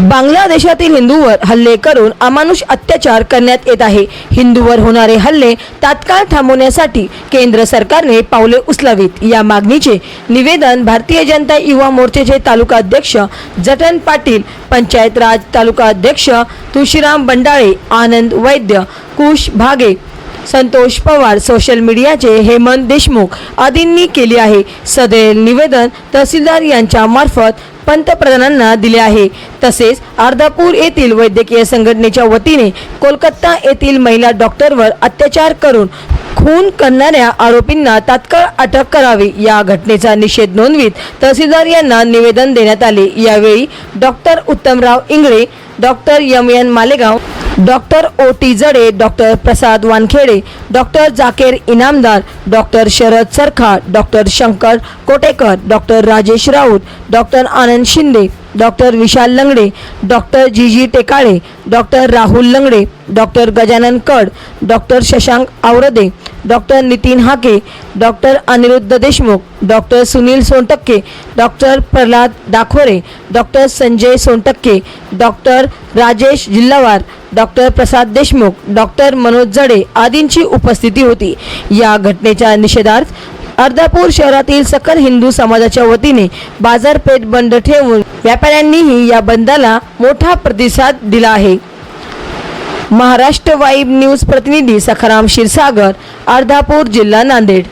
बांगलादेशातील हिंदूवर हल्ले करून अमानुष अत्याचार करण्यात येत आहे. हिंदूवर होणारे हल्ले तात्काळ थांबवण्यासाठी केंद्र सरकारने पावले उचलावीत. या मागणीचे निवेदन भारतीय जनता युवा मोर्चाचे तालुका अध्यक्ष जटन पाटील पंचायत राज तालुका अध्यक्ष तुळशीराम बंडाळे आनंद वैद्य कुश भागे संतोष पवार सोशल मीडियाचे हेमंत देशमुख आदींनी केले आहे. सदैल निवेदन तहसीलदार यांच्यामार्फत पंतप्रधानांना दिले आहे. तसेच अर्धापूर येथील वैद्यकीय संघटनेच्या वतीने कोलकाता येथील महिला डॉक्टरवर अत्याचार करून खून करणाऱ्या आरोपींना तात्काळ अटक करावी. या घटनेचा निषेध नोंदवीत तहसीलदार यांना निवेदन देण्यात आले. यावेळी doctor Uttamrao Ingale doctor M N Malegaon doctor O T Jade doctor Prasad Wankhede doctor Jaker Inamdar doctor Sharad Sarkha doctor Shankar Kotekar doctor Rajesh Raut doctor Anand Shinde doctor Vishal Langade doctor G G Tekale doctor Rahul Langade doctor Gajanan Kad doctor Shashank Awarde doctor Nitin Hake doctor Aniruddha Deshmukh doctor Sunil Sontakke doctor Pralhad Dakhore doctor Sanjay Sontakke doctor Rajesh Jilhawar doctor Prasad Deshmukh doctor Manoj Jade आदींची उपस्थिती होती. या घटनेच्या निषेधार्थ अर्धापूर शहरातील सकल हिंदू समाजाच्या वतीने बाजारपेठ बंद ठेवून व्यापाऱ्यांनीही या बंदला मोठा प्रतिसाद दिला आहे. महाराष्ट्र वाईब न्यूज प्रतिनिधी सखाराम क्षीरसागर अर्धापूर जिल्हा नांदेड.